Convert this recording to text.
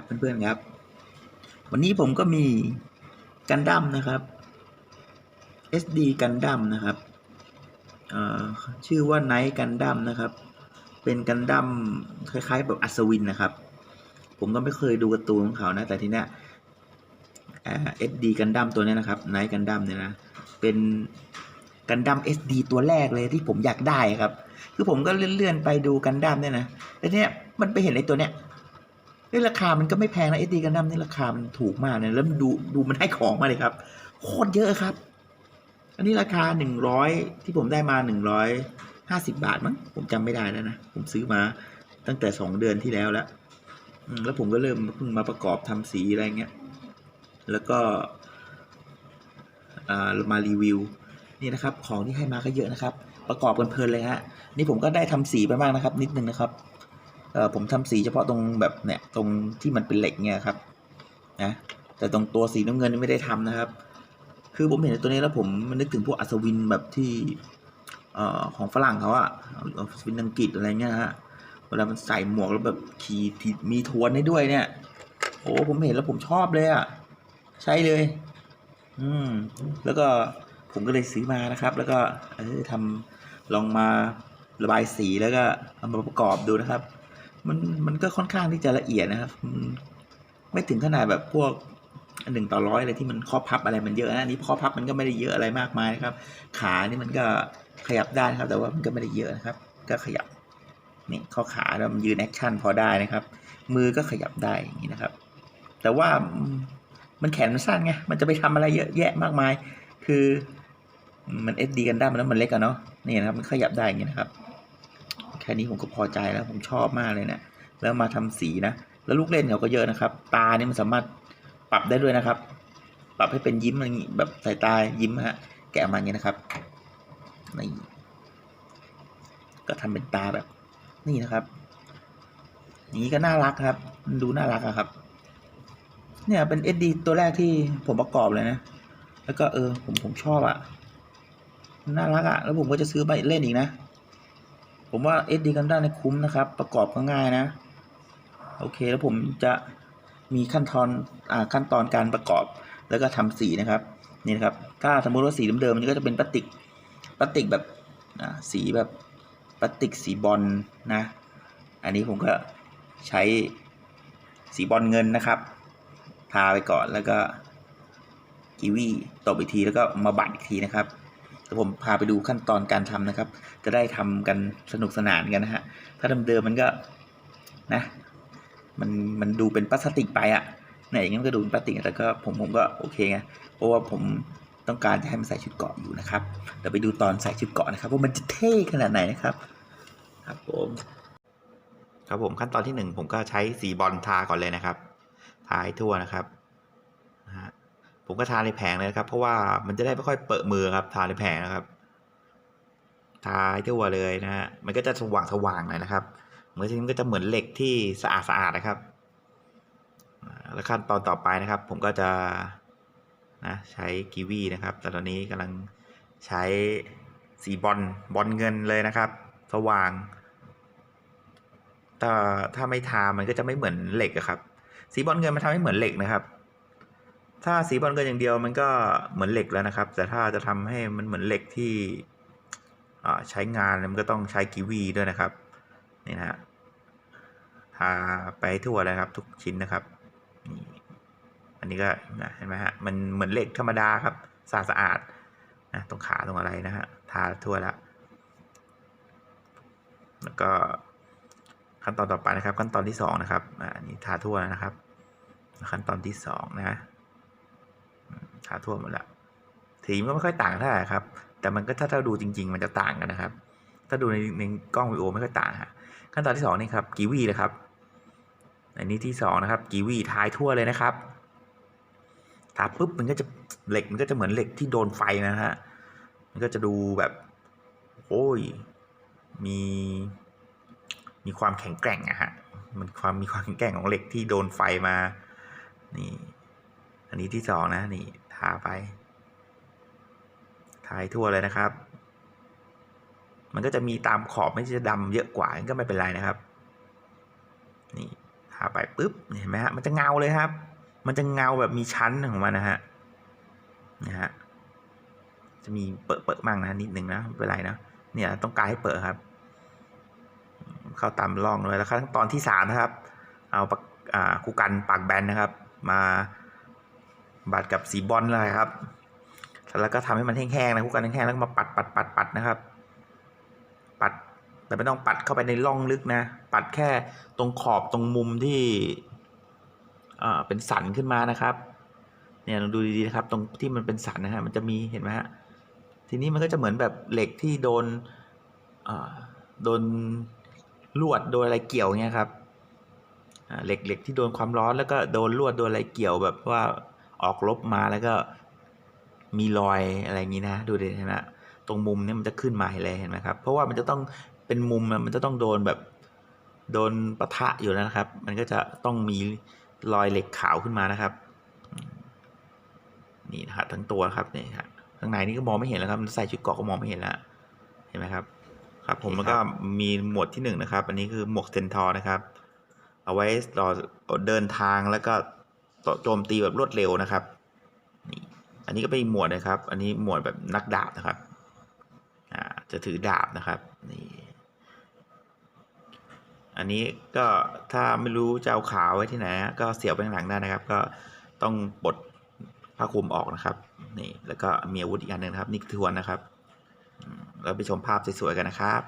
ครับเพื่อนๆครับ วันนี้ผมก็มีกันดั้มนะครับ SD กันดั้มนะครับชื่อว่าไนท์กันดั้มนะครับ เป็นกันดั้มคล้ายๆแบบอัศวินนะครับ ผมก็ไม่เคยดูการ์ตูนของเขานะ แต่ทีเนี้ยเอ่อ SD กันดั้มตัวเนี้ยนะครับไนท์กันดั้มเนี่ยนะเป็นกันดั้ม SD ตัวแรกเลยที่ผมอยากได้ครับ คือผมก็เลื่อนๆไปดูกันดั้มเนี่ยนะแล้วเนี่ยมันไปเห็นไอ้ตัวเนี้ย นี่ราคามันก็ไม่แพงนะเอสดีกันดั้มนี่ราคามันถูกมากเนี่ยแล้วดูดูมันให้ของมาเลยครับ โคตรเยอะครับ อันนี้ราคาหนึ่งร้อยที่ผมได้มาหนึ่งร้อยห้าสิบาทมั้งผมจำไม่ได้แล้วนะ ผมซื้อมาตั้งแต่สองเดือนที่แล้วแล้วแล้วผมก็เริ่มเพิ่งมาประกอบทำสีอะไรเงี้ย แล้วก็อ่ามารีวิวนี่นะครับ ของที่ให้มาก็เยอะนะครับ ประกอบกันเพลินเลยฮะนี่ผมก็ได้ทำสีไปบ้างนะครับ นิดนึงนะครับ ผมทำสีเฉพาะตรงแบบเนี่ยตรงที่มันเป็นเหล็กเนี่ยครับนะแต่ตรงตัวสีน้ำเงินนี่ไม่ได้ทำนะครับ คือผมเห็นตัวนี้แล้วผมมันนึกถึงพวกอัศวินแบบที่เอ่อของฝรั่งเขาอะอัศวินอังกฤษอะไรเงี้ยฮะเวลามันใส่หมวกแล้วแบบขี่ที่มีทวนให้ด้วยเนี่ยโอ้ผมเห็นแล้วผมชอบเลยอะใช่เลย อืม แล้วก็ผมก็เลยซื้อมานะครับ แล้วก็เออทำลองมาระบายสีแล้วก็เอามาประกอบดูนะครับ มันมันก็ค่อนข้างที่จะละเอียดนะครับ ไม่ถึงขนาดแบบพวกหนึ่งต่อร้อยอะไรที่มันข้อพับอะไรมันเยอะนะนี้ข้อพับมันก็ไม่ได้เยอะอะไรมากมายนะครับ ขานี่มันก็ขยับได้นะครับ แต่ว่ามันก็ไม่ได้เยอะนะครับ ก็ขยับนี่ข้อขาแล้วมันยืนแอคชั่นพอได้นะครับ มือก็ขยับได้อย่างนี้นะครับ แต่ว่ามันแขนมันสั้นไงมันจะไปทำอะไรเยอะแยะมากมาย คือมันเอสดีกันได้มันแล้วมันเล็กอะเนาะนี่นะครับมันขยับได้อย่างนี้นะครับ ค่นี้ผมก็พอใจแล้วผมชอบมากเลยเนะี่ยแล้วมาทำสีนะ แล้วลูกเล่นเขาก็เยอะนะครับ ตานี่มันสามารถปรับได้ด้วยนะครับ ปรับให้เป็นยิ้มอะไรอย่างงี้แบบสายตายิ้มฮะ แกะมาอย่างนี้นะครับนี่ก็ทำเป็นตาแบบ นี่นะครับอย่างนี้ก็น่ารักครับมันดูน่ารักอะครับ เนี่ยเป็น SD ตัวแรกที่ผมประกอบเลยนะ แล้วก็เออผมผมชอบอะน่ารักอะแล้วผมก็จะซื้อไปเล่นอีกนะ ผมว่า SD กันได้ในยคุ้มนะครับ ประกอบก็ง่ายนะ โอเค แล้วผมจะมีขั้นตอนอ่าขั้นตอนการประกอบแล้วก็ทำสีนะครับ นี่นะครับ ถ้าสมมติว่าสีเดิมๆมันก็จะเป็นพลาสติกพลาสติกแบบอ่าสีแบบพลาสติกสีบอลนะ อันนี้ผมก็ใช้สีบอลเงินนะครับ ทาไปก่อนแล้วก็กีวีตบอีกทีแล้วก็มาบัดอีกทีนะครับ ดี๋ยวผมพาไปดูขั้นตอนการทำนะครับ จะได้ทำกันสนุกสนานกันนะฮะถ้าเดิมๆมันก็นะมันมันดูเป็นพลาสติกไปอะเนี่ยอย่างนี้มันก็ดูเป็นพลาสติกแต่ก็ผมผมก็โอเคไงเพราะว่าผมต้องการจะให้มันใส่ชุดเกาะอยู่นะครับเดี๋ยวไปดูตอนใส่ชุดเกาะนะครับว่ามันจะเท่ขนาดไหนนะครับ ครับผมครับผมขั้นตอนที่หนึ่งผมก็ใช้สีบอลทาก่อนเลยนะครับทาให้ทั่วนะครับ ผมก็ทาในแผงเลยนะครับ เพราะว่ามันจะได้ไม่ค่อยเปิดมือครับ ทาในแผงนะครับ ทาทั่วเลยนะฮะมันก็จะสว่างสว่างๆหน่อยนะครับเหมือนที่มันก็จะเหมือนเหล็กที่สะอาดสะอาดนะครับ แล้วขั้นตอนต่อไปนะครับ ผมก็จะนะใช้กีวีนะครับ แต่ตอนนี้กำลังใช้สีบอลบอลเงินเลยนะครับ สว่างแต่ถ้าไม่ทามันก็จะไม่เหมือนเหล็กอะครับ สีบอลเงินมันทำให้เหมือนเหล็กนะครับ ถ้าสีบอลเงินอย่างเดียวมันก็เหมือนเหล็กแล้วนะครับ แต่ถ้าจะทำให้มันเหมือนเหล็กที่ใช้งานมันก็ต้องใช้กีวีด้วยนะครับนี่นะฮะทาไปทั่วเลยครับ ทุกชิ้นนะครับนี่อันนี้ก็นะเห็นไหมฮะมันเหมือนเหล็กธรรมดาครับสะอาดสะอาดนะตรงขาตรงอะไรนะฮะทาทั่วแล้วแล้วก็ขั้นตอนต่อไปนะครับ ขั้นตอนที่สองนะครับอันนี้ทาทั่วแล้วนะครับ ขั้นตอนที่สองนะ อืมทาทั่วหมดแล้วสีมันก็ไม่ค่อยต่างเท่าไหร่ครับ แต่มันก็ถ้าถ้าดูจริง ๆ มันจะต่างกันนะครับ ถ้าดูในในกล้องวิดีโอไม่ค่อยต่างฮะขั้นตอนที่สองนี่ครับกีวีนะครับอันนี้ที่สองนะครับกีวีทายทั่วเลยนะครับทาปุ๊บมันก็จะเหล็กมันก็จะเหมือนเหล็กที่โดนไฟนะฮะมันก็จะดูแบบโอ้ยมีมีความแข็งแกร่งอะฮะมันความมีความแข็งแกร่งของเหล็กที่โดนไฟมานี่ อันนี้ที่สองนะนี่ ทาไป ทายทั่วเลยนะครับ มันก็จะมีตามขอบไม่ใช่จะดำเยอะกว่าก็ไม่เป็นไรนะครับ นี่ทาาไปปุ๊บเห็นไหมฮะมันจะเงาเลยครับ มันจะเงาแบบมีชั้นของมันนะฮะนะฮะจะมีเปิดเปิดมั่งนะนิดหนึ่งนะไม่เป็นไรนะเนี่ยต้องการให้เปิดครับ เข้าตามร่องเลยแล้วขั้นตอนที่สามนะครับ เอาปากอ่าคูกันปากแบนนะครับ มา บัดกับสีบอลเลยครับ แล้วก็ทำให้มันแห้งๆนะคู่กันแห้งๆแล้วก็มาปัดปัดปัดปัดนะครับ ปัด แต่ไม่ต้องปัดเข้าไปในร่องลึกนะ ปัดแค่ตรงขอบตรงมุมที่อ่าเป็นสันขึ้นมานะครับ เนี่ยลองดูดีๆนะครับ ตรงที่มันเป็นสันนะฮะมันจะมีเห็นไหมฮะ ทีนี้มันก็จะเหมือนแบบเหล็กที่โดนอ่าโดนลวดโดนอะไรเกี่ยวเงี้ยครับอ่าเหล็กเหล็กที่โดนความร้อนแล้วก็โดนลวดโดนอะไรเกี่ยวแบบว่า ออกลบมาแล้วก็มีรอยอะไรอย่างนี้นะ ดูดิเห็นไหมฮะตรงมุมเนี้มันจะขึ้นมาเห็นเลยเห็นไหมครับ เพราะว่ามันจะต้องเป็นมุมอะมันจะต้องโดนแบบโดนปะทะอยู่แล้วนะครับ มันก็จะต้องมีรอยเหล็กขาวขึ้นมานะครับ นี่นะครับทั้งตัวนะครับนี่ครับข้างในนี่ก็มองไม่เห็นแล้วครับใส่ชุดเกราะก็มองไม่เห็นแล้วเห็นไหมครับ ครับ ผมแล้วก็มีหมวดที่หนึ่งนะครับ อันนี้คือหมวกเซนทอร์นะครับ เอาไว้ต่อเดินทางแล้วก็ ต่อโจมตีแบบรวดเร็วนะครับนี่อันนี้ก็เป็นหมวดนะครับ อันนี้หมวดแบบนักดาบนะครับอ่าจะถือดาบนะครับนี่อันนี้ก็ถ้าไม่รู้จะเอาขาไว้ที่ไหนก็เสียบไปข้างหลังได้นะครับ ก็ต้องปลดผ้าคลุมออกนะครับนี่แล้วก็มีอาวุธอีกอันหนึ่งนะครับนี่ทวนนะครับแล้วไปชมภาพสวยๆกันนะครับ